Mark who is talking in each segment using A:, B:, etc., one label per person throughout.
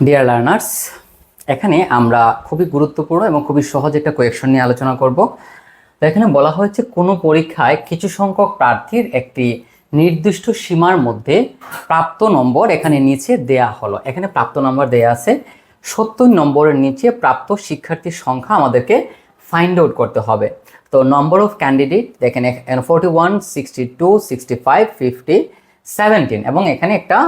A: Dear learners এখানে আমরা খুবই গুরুত্বপূর্ণ এবং খুবই সহজ একটা কোয়েকশন নিয়ে আলোচনা করব। তো এখানে বলা হয়েছে, কোনো পরীক্ষায় কিছু সংখ্যক প্রার্থীর একটি নির্দিষ্ট সীমার মধ্যে প্রাপ্ত নম্বর এখানে নিচে দেয়া হলো। এখানে প্রাপ্ত নম্বর দেয়া আছে। সত্তর নম্বরের নিচে প্রাপ্ত শিক্ষার্থীর সংখ্যা আমাদেরকে ফাইন্ড আউট করতে হবে। তো নম্বর অফ ক্যান্ডিডেট দেখেন forty one sixty two sixty five fifty seventeen এবং এখানে একটা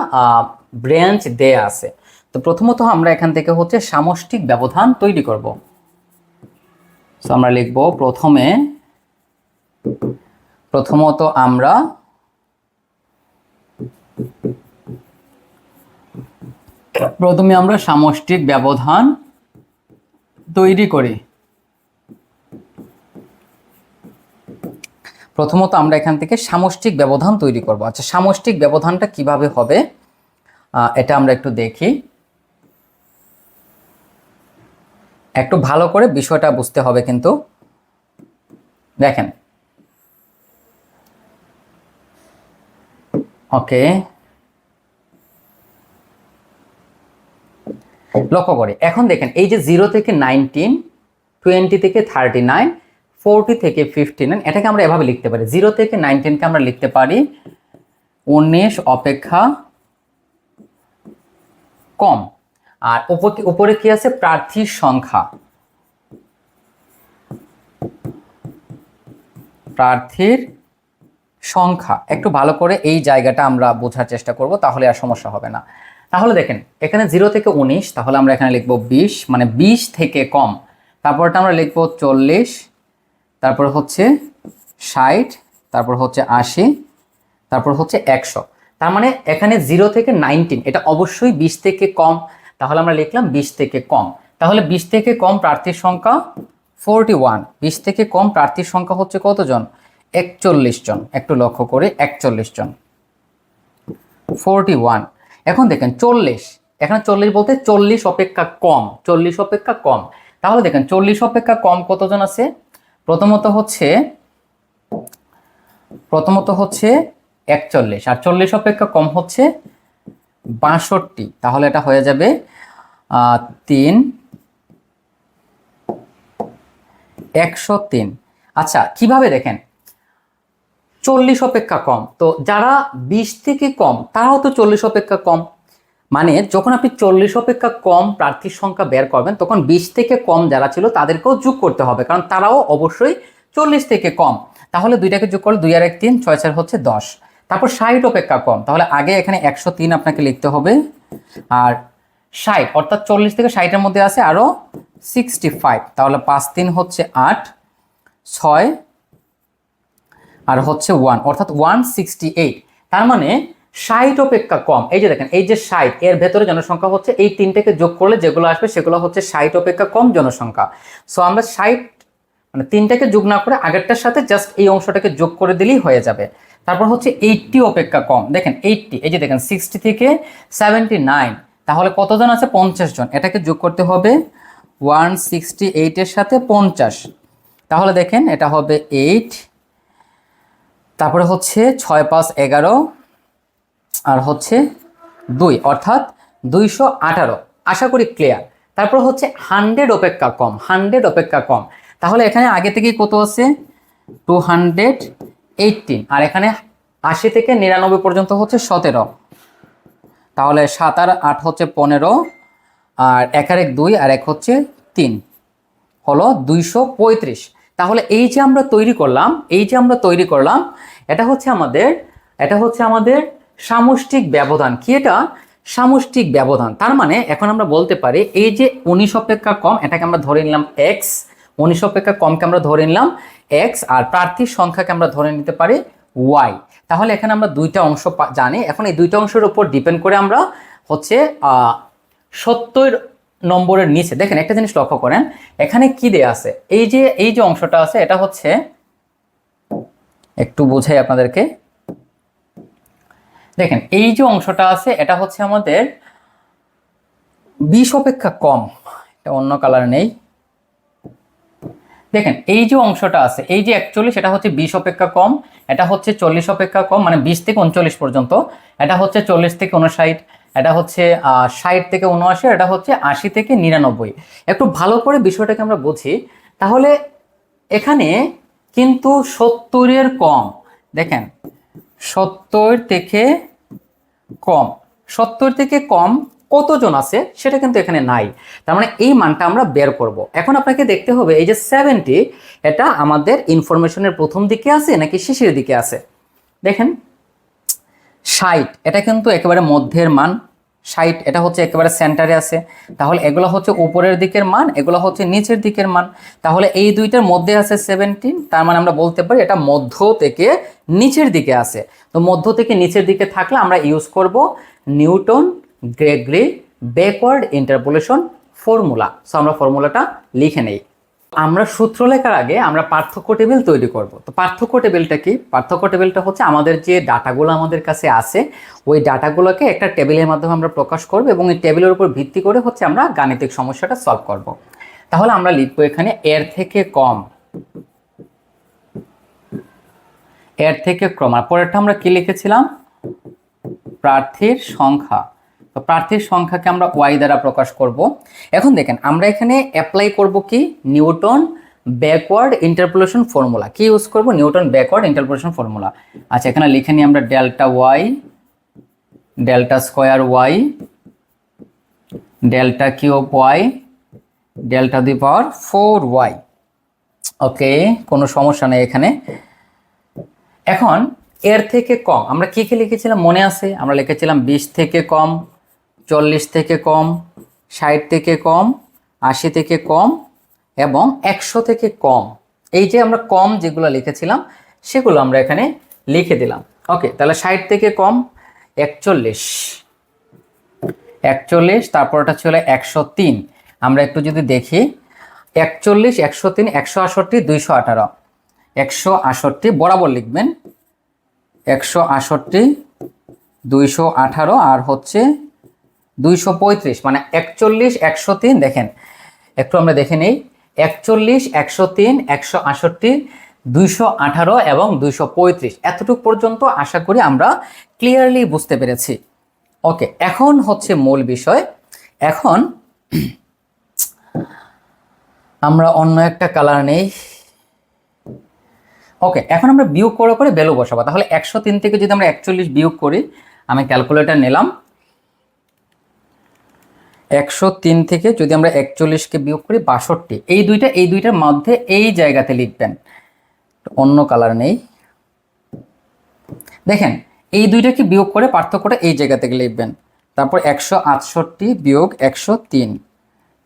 A: ব্রাঞ্চ দেয়া আছে। তো প্রথমত আমরা এখান থেকে হচ্ছে সামষ্টিক ব্যবধান তৈরি করব। তো আমরা লিখব প্রথমে, প্রথমত আমরা প্রথমে আমরা সামষ্টিক ব্যবধান তৈরি করি। প্রথমত আমরা এখান থেকে সামষ্টিক ব্যবধান তৈরি করব। আচ্ছা সামষ্টিক ব্যবধানটা কীভাবে হবে? এটা আমরা একটু দেখি। একটু ভালো করে বিষয়টা বুঝতে হবে কিন্তু। দেখেন। ওকে। লক্ষ্য করে, এখন দেখেন এই যে জিরো থেকে নাইনটিন, টোয়েন্টি থেকে থার্টি নাইন, ফোরটি থেকে ফিফটি নাইন, এটাকে আমরা এভাবে লিখতে পারি। জিরো থেকে নাইনটিনকে আমরা লিখতে পারি। উনিশ অপেক্ষা কম। আর উপর- কি আছে? প্রার্থীর সংখ্যা। প্রার্থীর সংখ্যা। একটু ভালো করে এই জায়গাটা আমরা বোঝার চেষ্টা করব, তাহলে আর সমস্যা হবে না। তাহলে দেখেন, এখানে জিরো থেকে উনিশ, তাহলে আমরা এখানে লিখব বিশ মানে বিশ থেকে কম। তারপরটা আমরা লিখব চল্লিশ, তারপর হচ্ছে ষাট, তারপর হচ্ছে আশি, তারপর হচ্ছে একশো। তার মানে এখানে জিরো থেকে নাইনটিন, এটা অবশ্যই বিশ থেকে কম। তাহলে আমরা লিখলাম বিশ থেকে কম। তাহলে বিশ থেকে কম প্রার্থীর সংখ্যা ফোরটি ওয়ান বিশ থেকে কম প্রার্থীর সংখ্যা হচ্ছে কতজন? একচল্লিশ জন। একটু লক্ষ্য করে, একচল্লিশ জন। ফোরটি ওয়ান এখন দেখেন চল্লিশ। এখানে চল্লিশ বলতে চল্লিশ অপেক্ষা কম। চল্লিশ অপেক্ষা কম। তাহলে দেখেন চল্লিশ অপেক্ষা কম কতজন আছে? প্রথমত হচ্ছে প্রথমত হচ্ছে একচল্লিশ। আর চল্লিশ অপেক্ষা কম হচ্ছে বাষট্টি, তাহলে এটা হয়ে যাবে তিন, একশো তিন। আচ্ছা কীভাবে দেখেন? চল্লিশ অপেক্ষা কম। তো যারা বিশ থেকে কম, তারাও তো চল্লিশ অপেক্ষা কম। মানে যখন আপনি চল্লিশ অপেক্ষা কম প্রার্থীর সংখ্যা বের করবেন, তখন বিশ থেকে কম যারা ছিল, তাদেরকেও যোগ করতে হবে। কারণ তারাও অবশ্যই চল্লিশ থেকে কম। তাহলে দুইটাকে যোগ করলে দুই আর এক, তিন, ছয়, চার হচ্ছে দশ। তারপর ষাট অপেক্ষা কম। তাহলে আগে এখানে একশো তিন আপনাকে লিখতে হবে। আর ষাট, অর্থাৎ চল্লিশ থেকে ষাটের মধ্যে আছে আরও সিক্সটি ফাইভ তাহলে পাঁচ তিন হচ্ছে আট, ছয়, আর হচ্ছে ওয়ান অর্থাৎ ওয়ান সিক্সটি এইট তার মানে ষাট অপেক্ষা কম। এই যে দেখেন, এই যে ষাট, এর ভেতরে জনসংখ্যা হচ্ছে এই তিনটাকে যোগ করলে যেগুলো আসবে সেগুলো হচ্ছে ষাট অপেক্ষা কম জনসংখ্যা। সো আমরা ষাট মানে তিনটাকে যোগ না করে আগেরটার সাথে জাস্ট এই অংশটাকে যোগ করে দিলেই হয়ে যাবে। তারপর হচ্ছে এইটটি অপেক্ষা কম। দেখেন এইটটি এই যে দেখেন সিক্সটি থেকে সেভেন্টি নাইন তাহলে কতজন আছে? পঞ্চাশ জন। এটাকে যোগ করতে হবে ওয়ান সিক্সটি এইটের সাথে পঞ্চাশ। তাহলে দেখেন এটা হবে এইট তারপরে হচ্ছে ছয় পাঁচ এগারো, আর হচ্ছে দুই, অর্থাৎ দুইশো আঠারো। আশা করি ক্লিয়ার তারপর হচ্ছে হান্ড্রেড অপেক্ষা কম হান্ড্রেড অপেক্ষা কম। তাহলে এখানে আগে থেকেই কত আছে? টু হান্ড্রেড এইটিন আর এখানে আশি থেকে নিরানব্বই পর্যন্ত হচ্ছে সতেরো। তাহলে সাত আর আট হচ্ছে পনেরো, আর এক আর এক দুই, আর এক হচ্ছে তিন। হলো দুইশো পঁয়ত্রিশ। তাহলে এই যে আমরা তৈরি করলাম, এই যে আমরা তৈরি করলাম, এটা হচ্ছে আমাদের, এটা হচ্ছে আমাদের সামষ্টিক ব্যবধান। কি এটা? সামষ্টিক ব্যবধান। তার মানে এখন আমরা বলতে পারি, এই যে উনিশ অপেক্ষা কম, এটাকে আমরা ধরে নিলাম এক্স উনিশ অপেক্ষা কমকে আমরা ধরে নিলাম এক্স আর প্রার্থীর সংখ্যাকে আমরা ধরে নিতে পারি ওয়াই তাহলে এখানে আমরা দুইটা অংশ জানি। এখন এই দুইটা অংশের উপর ডিপেন্ড করে আমরা হচ্ছে সত্তর নম্বরের নিচে, দেখেন একটা জিনিস লক্ষ্য করেন, এখানে কি দেয়া আছে? এই যে এই যে অংশটা আছে, এটা হচ্ছে, একটু বোঝাই আপনাদেরকে। দেখেন, এই যে অংশটা আছে, এটা হচ্ছে আমাদের, বিশ অপেক্ষা কম। এটা অন্য কালার নেই। দেখেন, এই যে অংশটা আছে, এই যে অ্যাকচুয়ালি সেটা হচ্ছে বিশ অপেক্ষা কম, এটা হচ্ছে চল্লিশ অপেক্ষা কম মানে বিশ থেকে উনচল্লিশ পর্যন্ত, এটা হচ্ছে চল্লিশ থেকে উনষাট এটা হচ্ছে ষাট থেকে উনআশি এটা হচ্ছে আশি থেকে নিরানব্বই। একটু ভালো করে বিষয়টাকে আমরা বুঝি, তাহলে এখানে কিন্তু সত্তরের কম, দেখেন, সত্তর থেকে কম, সত্তর থেকে কম কতজন আছে সেটা কিন্তু এখানে নাই। তার মানে এই মানটা আমরা বের করব। এখন আপনাকে দেখতে হবে এই যে সেভেন্টি এটা আমাদের ইনফরমেশনের প্রথম দিকে আছে নাকি শেষের দিকে আছে? দেখেন, ষাট, এটা কিন্তু একেবারে মধ্যের মান। ষাট, এটা হচ্ছে একেবারে সেন্টারে আছে। তাহলে এগুলো হচ্ছে উপরের দিকের মান, এগুলো হচ্ছে নিচের দিকের মান। তাহলে এই দুইটার মধ্যে আছে সেভেন্টিন তার মানে আমরা বলতে পারি এটা মধ্য থেকে নিচের দিকে আছে। তো মধ্য থেকে নিচের দিকে থাকলে আমরা ইউজ করব Newton Gregory backward interpolation formula so আমরা ফর্মুলাটা লিখে নেই। আমরা সূত্র লেখার আগে আমরা পার্থক্য টেবিল তৈরি করব। তো পার্থক্য টেবিলটা কি? পার্থক্য টেবিলটা হচ্ছে আমাদের যে ডাটাগুলো আমাদের কাছে আছে, ওই ডাটাগুলোকে একটা টেবিলের মাধ্যমে আমরা প্রকাশ করব এবং এই টেবিলের উপর ভিত্তি করে হচ্ছে আমরা গাণিতিক সমস্যাটা সলভ করব। তাহলে আমরা লিখব এখানে এর থেকে কম। এর থেকে ক্রম আর পরেরটা আমরা কি লিখেছিলাম? প্রার্থীর সংখ্যা। তো প্রার্থীর সংখ্যাকে আমরা ওয়াই দ্বারা প্রকাশ করব। এখন দেখেন, আমরা এখানে অ্যাপ্লাই করব কি? নিউটন ব্যাকওয়ার্ড ইন্টারপোলেশন ফর্মুলা কি ইউজ করব? নিউটন ব্যাকওয়ার্ড ইন্টারপোলেশন ফর্মুলা আচ্ছা এখানে লিখে নিই আমরা delta Y delta square Y delta cube Y delta the power four Y okay কোনো সমস্যা নেই এখানে। এখন, এর থেকে কম, আমরা কি কি লিখেছিলাম? মনে আছে? আমরা লিখেছিলাম বিশ থেকে কম চল্লিশ থেকে কম, ষাট থেকে কম, আশি থেকে কম এবং একশো থেকে কম। এই যে আমরা কম যেগুলো লিখেছিলাম, সেগুলো আমরা এখানে লিখে দিলাম। ওকে, তাহলে ষাট থেকে কম, একচল্লিশ। একচল্লিশ, তারপরটা ছিল একশো তিন। আমরা একটু যদি দেখি, একচল্লিশ, একশো তিন, একশো আষট্টি দুইশো আঠারো। একশো আষট্টি বরাবর লিখবেন। একশো আষট্টি দুইশো আঠারো, আর হচ্ছে দুইশো পঁয়ত্রিশ মানে একচল্লিশ, একশো তিন, দেখেন, একটু আমরা দেখে নেই, একচল্লিশ, একশো তিন, একশো আষট্টি দুইশো আঠারো এবং দুইশো পঁয়ত্রিশ। এতটুকু পর্যন্ত আশা করি আমরা ক্লিয়ারলি বুঝতে পেরেছি। ওকে, এখন হচ্ছে মূল বিষয়। এখন আমরা অন্য একটা কালার নেই। ওকে, এখন আমরা বিয়োগ করে করে ভ্যালু বসাবো। তাহলে একশো তিন থেকে যদি আমরা একচল্লিশ বিয়োগ করি, আমি ক্যালকুলেটার নিলাম। একশো তিন থেকে যদি আমরা একচল্লিশকে বিয়োগ করি বাষট্টি। এই দুইটা, এই দুইটার মধ্যে এই জায়গাতে লিখবেন। অন্য কালার নেই। দেখেন, এই দুইটাকে বিয়োগ করে পার্থক্যটা এই জায়গা থেকে লিখবেন। তারপর একশো আটষট্টি বিয়োগ একশো তিন।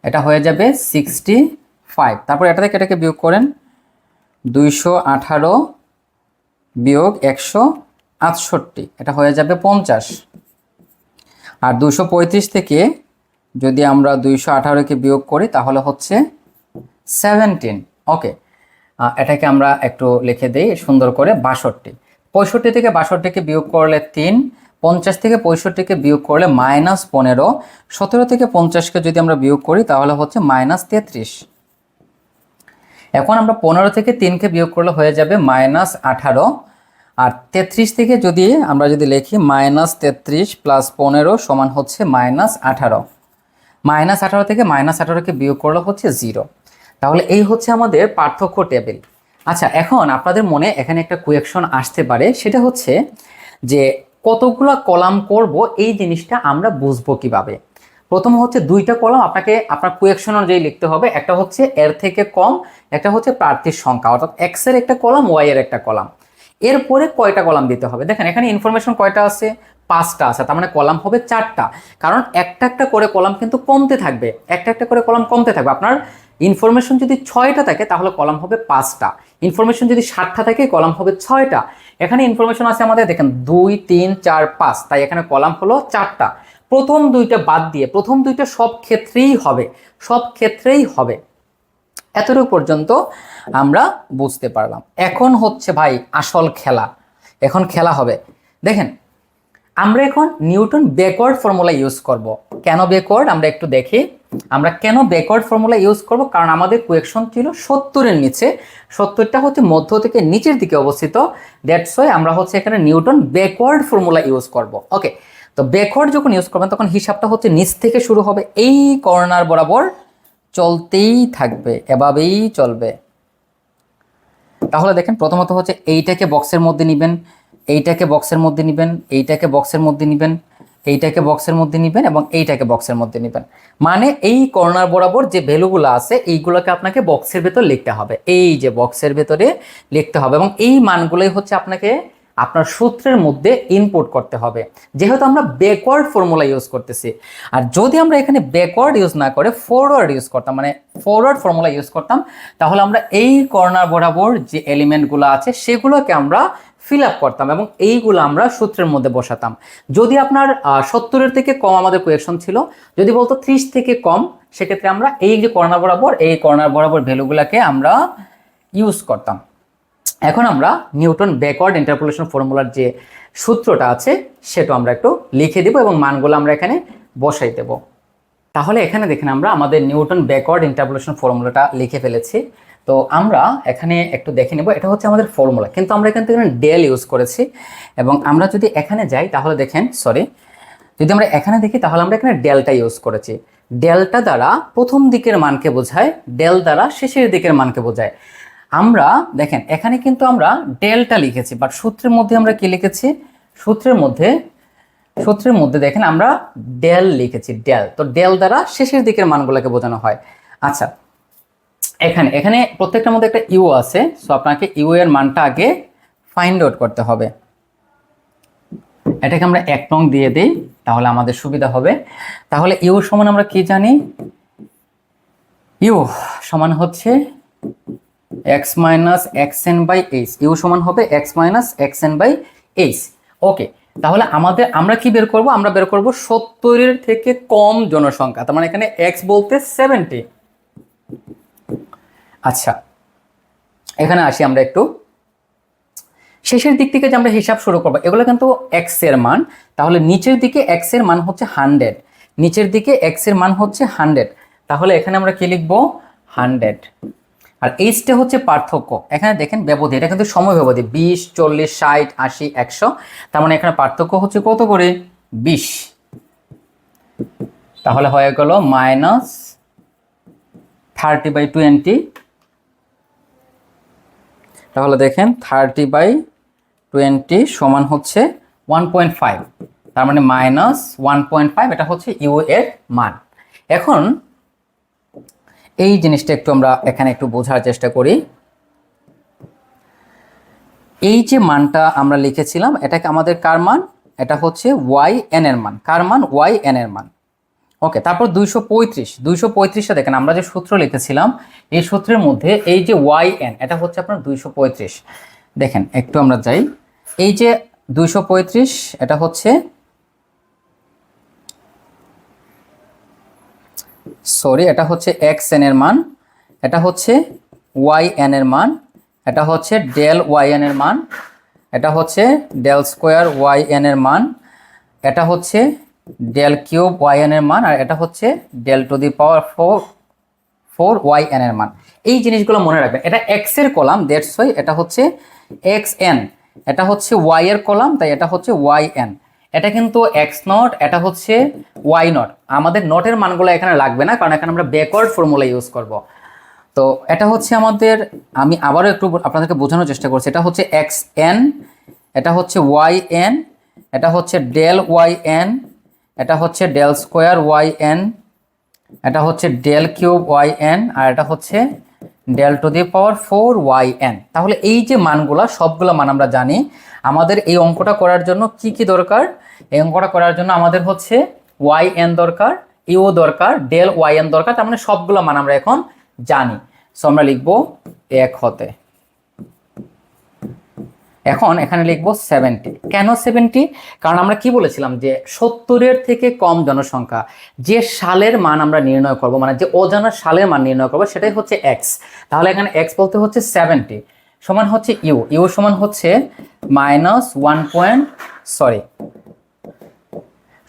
A: এটা হয়ে যাবে সিক্সটি ফাইভ। তারপর এটা থেকে এটাকে বিয়োগ করেন। দুইশো আঠারো বিয়োগ একশো আটষট্টি। এটা হয়ে যাবে পঞ্চাশ। আর দুশো পঁয়ত্রিশ থেকে যদি আমরা দুইশো আঠারোকে বিয়োগ করি, তাহলে হচ্ছে সেভেন্টিন ওকে এটাকে আমরা একটু লিখে দিই, সুন্দর করে বাষট্টি। পঁয়ষট্টি থেকে বাষট্টিকে বিয়োগ করলে তিন, পঞ্চাশ থেকে পঁয়ষট্টিকে বিয়োগ করলে মাইনাস পনেরো, সতেরো থেকে পঞ্চাশকে যদি আমরা বিয়োগ করি, তাহলে হচ্ছে মাইনাস তেত্রিশ। এখন আমরা পনেরো থেকে তিনকে বিয়োগ করলে হয়ে যাবে মাইনাস আঠারো। আর তেত্রিশ থেকে যদি আমরা যদি লিখি মাইনাস তেত্রিশ প্লাস পনেরো সমান হচ্ছে মাইনাস আঠারো। মাইনাস আঠারো থেকে মাইনাস আঠারোকে বিয়োগ করলে হচ্ছে জিরো। তাহলে এই হচ্ছে আমাদের পার্থক্য টেবিল। আচ্ছা এখন আপনাদের মনে এখানে একটা কুয়েকশন আসতে পারে। সেটা হচ্ছে যে কতগুলো কলাম করব, এই জিনিসটা আমরা বুঝব কীভাবে? প্রথম হচ্ছে দুইটা কলাম, আপনাকে আপনার কুয়েকশন অনুযায়ী লিখতে হবে। একটা হচ্ছে এর থেকে কম, একটা হচ্ছে প্রার্থীর সংখ্যা। অর্থাৎ এক্সের একটা কলাম ওয়াই এর একটা কলাম। এরপরে কয়টা কলাম দিতে হবে? দেখেন, এখানে ইনফরমেশন কয়টা আছে? পাঁচটা আছে, তার মানে কলাম হবে চারটা। কারণ একটা একটা করে কলাম কিন্তু কমতে থাকবে, একটা একটা করে কলাম কমতে থাকবে। আপনার ইনফরমেশন যদি ছয়টা থাকে, তাহলে কলাম হবে পাঁচটা। ইনফরমেশন যদি ষাটটা থাকে, কলাম হবে ছয়টা। এখানে ইনফরমেশন আছে আমাদের, দেখেন, দুই, তিন, চার, পাঁচ। তাই এখানে কলাম হলো চারটা। প্রথম দুইটা বাদ দিয়ে, প্রথম দুইটা সব ক্ষেত্রেই হবে, সব ক্ষেত্রেই হবে। এতটুকু পর্যন্ত আমরা বুঝতে পারলাম। এখন হচ্ছে ভাই আসল খেলা। এখন খেলা হবে। দেখেন আমরা এখন নিউটন ব্যাকওয়ার্ড ফর্মুলা ইউজ করব। কেন ব্যাকওয়ার্ড আমরা একটু দেখি। আমরা কেন ব্যাকওয়ার্ড ফর্মুলা ইউজ করব? কারণ আমাদের কোয়েকশন ছিল সত্তরের নিচে। সত্তরটা হচ্ছে মধ্য থেকে নিচের দিকে অবস্থিত। দ্যাটস ওয়াই আমরা হচ্ছে এখানে নিউটন ব্যাকওয়ার্ড ফর্মুলা ইউজ করব। ওকে তো ব্যাকওয়ার্ড যখন ইউজ করবেন, তখন হিসাবটা হচ্ছে নিচ থেকে শুরু হবে। এই কর্নার বরাবর চলতেই থাকবে, এভাবেই চলবে। তাহলে দেখেন, প্রথমত হচ্ছে এইটাকে বক্সের মধ্যে নেবেন। এইটাকে বক্সের মধ্যে নেবেন, এইটাকে বক্সের মধ্যে নেবেন, এইটাকে বক্সের মধ্যে নেবেন এবং এইটাকে বক্সের মধ্যে নেবেন। মানে এই কর্নার বরাবর যে ভ্যালুগুলো আছে, এইগুলোকে আপনাকে বক্সের ভেতর লিখতে হবে। এই যে বক্সের ভেতরে লিখতে হবে এবং এই মানগুলোই হচ্ছে আপনাকে আপনার সূত্রের মধ্যে ইনপুট করতে হবে। যেহেতু আমরা ব্যাকওয়ার্ড ফর্মুলা ইউজ করতেছি। আর যদি আমরা এখানে ব্যাকওয়ার্ড ইউজ না করে ফরওয়ার্ড ইউজ করতাম মানে ফরওয়ার্ড ফর্মুলা ইউজ করতাম, তাহলে আমরা এই কর্নার বরাবর যে এলিমেন্টগুলো আছে, সেগুলোকে আমরা ফিল আপ করতাম এবং এইগুলো আমরা সূত্রের মধ্যে বসাতাম। যদি আপনার সত্তরের থেকে কম আমাদের কোয়েকশন ছিল, যদি বলতো ত্রিশ থেকে কম, সেক্ষেত্রে আমরা এই যে কর্নার বরাবর, এই কর্নার বরাবর ভ্যালুগুলোকে আমরা ইউজ করতাম। এখন আমরা নিউটন ব্যাকওয়ার্ড ইন্টারপোলেশন ফর্মুলার যে সূত্রটা আছে, সেটা আমরা একটু লিখে দেব এবং মানগুলো আমরা এখানে বসাই দেব। তাহলে এখানে দেখেন আমরা আমাদের নিউটন ব্যাকওয়ার্ড ইন্টারপোলেশন ফর্মুলাটা লিখে ফেলেছি। তো আমরা এখানে একটু দেখে নেব, এটা হচ্ছে আমাদের ফর্মুলা। কিন্তু আমরা এখান থেকে ডেল ইউজ করেছি এবং আমরা যদি এখানে যাই, তাহলে দেখেন, সরি, যদি আমরা এখানে দেখি, তাহলে আমরা এখানে ডেলটা ইউজ করেছি। ডেলটা দ্বারা প্রথম দিকের মানকে বোঝায়, ডেল দ্বারা শেষের দিকের মানকে বোঝায়। আমরা, দেখেন, এখানে কিন্তু আমরা ডেলটা লিখেছি বাট সূত্রের মধ্যে আমরা কি লিখেছি? সূত্রের মধ্যে সূত্রের মধ্যে দেখেন আমরা ডেল লিখেছি ডেল তো ডেল দ্বারা শেষের দিকের মানগুলোকে বোঝানো হয়। আচ্ছা এখানে এখানে প্রত্যেকটার মধ্যে একটা ইউ আছে সো আপনাকে ইউ এর মানটা আগে ফাইন্ড আউট করতে হবে। এটাকে আমরা এক নং দিয়ে দিই, তাহলে আমাদের সুবিধা হবে। তাহলে ইউ সমান আমরা কি জানি? ইউ সমান হচ্ছে X minus X N by H U সমান হবে X minus X N by H okay তাহলে আমাদের, আমরা কি বের করব? আমরা বের করব সত্তরের থেকে কম জনসংখ্যা। তার মানে এখানে এক্স বলতে সেভেন্টি আচ্ছা এখানে আসি আমরা একটু। শেষের দিক থেকে যে আমরা হিসাব শুরু করব, এগুলো কিন্তু এক্সের মান। তাহলে নিচের দিকে এক্সের মান হচ্ছে হান্ড্রেড নিচের দিকে এক্সের মান হচ্ছে হান্ড্রেড তাহলে এখানে আমরা কি লিখব? হান্ড্রেড আর এইচটা হচ্ছে পার্থক্য। এখানে দেখেন ব্যবধি, এটা কিন্তু সময় ব্যবধি, বিশ, চল্লিশ, ষাট, আশি, একশো। তার মানে এখানে পার্থক্য হচ্ছে কত করে? বিশ। তাহলে হয়ে গেল মাইনাস থার্টি বাই টোয়েন্টি তাহলে দেখেন থার্টি বাই টোয়েন্টি সমান হচ্ছে ওয়ান পয়েন্ট ফাইভ তার মানে মাইনাস ওয়ান পয়েন্ট ফাইভ এটা হচ্ছে ইউ এর মান। এখন এই জিনিসটা একটু আমরা এখানে একটু বোঝার চেষ্টা করি। এই যে মানটা আমরা লিখেছিলাম, এটাকে আমাদের কার মান? এটা হচ্ছে ওয়াই এন এর মান। কার মান? ওয়াই এন এর মান। ওকে, তারপর দুইশো পঁয়ত্রিশ। দুইশো পঁয়ত্রিশটা দেখেন, আমরা যে সূত্র লিখেছিলাম, এই সূত্রের মধ্যে এই যে ওয়াই এন, এটা হচ্ছে আপনার দুইশো পঁয়ত্রিশ। দেখেন, একটু আমরা যাই। এই যে দুইশো পঁয়ত্রিশ, এটা হচ্ছে সরি, এটা হচ্ছে এক্স এন এর মান, এটা হচ্ছে ওয়াই এন এর মান, এটা হচ্ছে ডেল ওয়াই এন এর মান, এটা হচ্ছে ডেল স্কোয়ার ওয়াই এন এর মান, এটা হচ্ছে ডেল কিউব ওয়াই এন এর মান, আর এটা হচ্ছে del to the power four four Y N এর মান। এই জিনিসগুলো মনে রাখবেন, এটা এক্সের কলাম দেড় ওয়াই এটা হচ্ছে এক্স এন এটা হচ্ছে ওয়াই এর কলাম, তাই এটা হচ্ছে ওয়াই এন এটা কিন্তু এক্স নট এটা হচ্ছে ওয়াই নট আমাদের নটের মানগুলো এখানে লাগবে না, কারণ এখানে আমরা ব্যাকওয়ার্ড ফর্মুলা ইউজ করব। তো এটা হচ্ছে আমাদের, আমি আবারও একটু আপনাদেরকে বোঝানোর চেষ্টা করছি। এটা হচ্ছে এক্স এন এটা হচ্ছে ওয়াই এন এটা হচ্ছে ডেল ওয়াই এন এটা হচ্ছে ডেল স্কোয়ার ওয়াই এন এটা হচ্ছে ডেল কিউব ওয়াই এন আর এটা হচ্ছে del to the power four Y N তাহলে এই যে মানগুলো, সবগুলো মান আমরা জানি, আমাদের এই অঙ্কটা করার জন্য কি কি দরকার? এই অঙ্কটা করার জন্য আমাদের হচ্ছে ওয়াই এন দরকার ইউ দরকার ডেল ওয়াই এন দরকার, তার মানে সবগুলো মান আমরা এখন জানি। সো আমরা লিখব এক হতে। এখন এখানে লিখব সেভেন্টি কেন সেভেন্টি কারণ আমরা কি বলেছিলাম যে সত্তরের থেকে কম জনসংখ্যা, যে সালের মান আমরা নির্ণয় করব মানে যে অজানা সালের মান নির্ণয় করব, সেটাই হচ্ছে এক্স তাহলে এখানে এক্স বলতে হচ্ছে সেভেন্টি সমান হচ্ছে ইউ ইউ সমান হচ্ছে মাইনাস ওয়ান পয়েন্ট সরি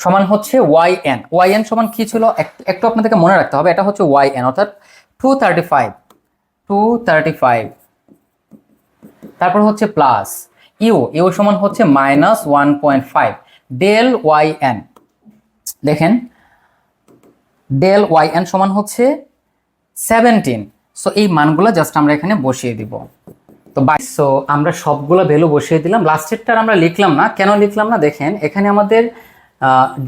A: সমান হচ্ছে ওয়াই এন ওয়াই এন সমান কি ছিল? এক- একটু আপনাদেরকে মনে রাখতে হবে, এটা হচ্ছে ওয়াই এন অর্থাৎ two thirty five two thirty five তারপর হচ্ছে প্লাস ইউ ইউ সমান হচ্ছে minus one point five, del Y N. দেখেন, ডেল ওয়াই এন সমান হচ্ছে সেভেন্টিন। সো এই মানগুলো জাস্ট আমরা এখানে বসিয়ে দিব। তো বাইশ সো আমরা সবগুলো ভ্যালু বসিয়ে দিলাম। লাস্টেরটার আমরা লিখলাম না। কেন লিখলাম না? দেখেন, এখানে আমাদের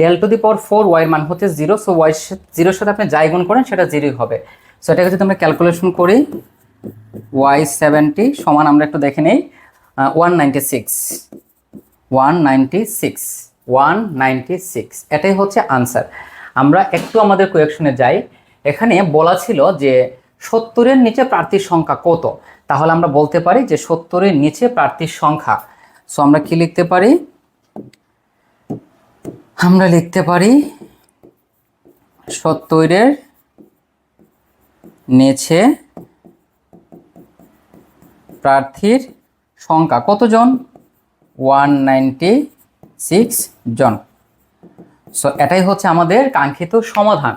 A: del to the power four ওয়াইয়ের মান হচ্ছে জিরো সো ওয়াই জিরোর সাথে আপনি যাই গুণ করেন, সেটা জিরোই হবে। সো এটাকে যদি আমরা ক্যালকুলেশন করি ওয়াই সেভেন্টি সমান আমরা একটু দেখে নেই one ninety six one ninety six one ninety six এটাই হচ্ছে আনসার আমরা একটু আমাদের কোয়েকশনে যাই, এখানে বলা ছিল যে সত্তরের নিচে প্রার্থীর সংখ্যা কত? তাহলে আমরা বলতে পারি যে সত্তরের নিচে প্রার্থীর সংখ্যা সো আমরা কি লিখতে পারি? আমরা লিখতে পারি সত্তরের নিচে প্রার্থীর সংখ্যা কতজন? ওয়ান নাইনটি সিক্স জন। সো এটাই হচ্ছে আমাদের কাঙ্ক্ষিত সমাধান।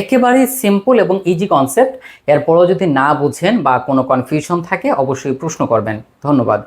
A: একেবারে সিম্পল এবং ইজি কনসেপ্ট এরপরও যদি না বুঝেন বা কোনো কনফিউশন থাকে, অবশ্যই প্রশ্ন করবেন। ধন্যবাদ।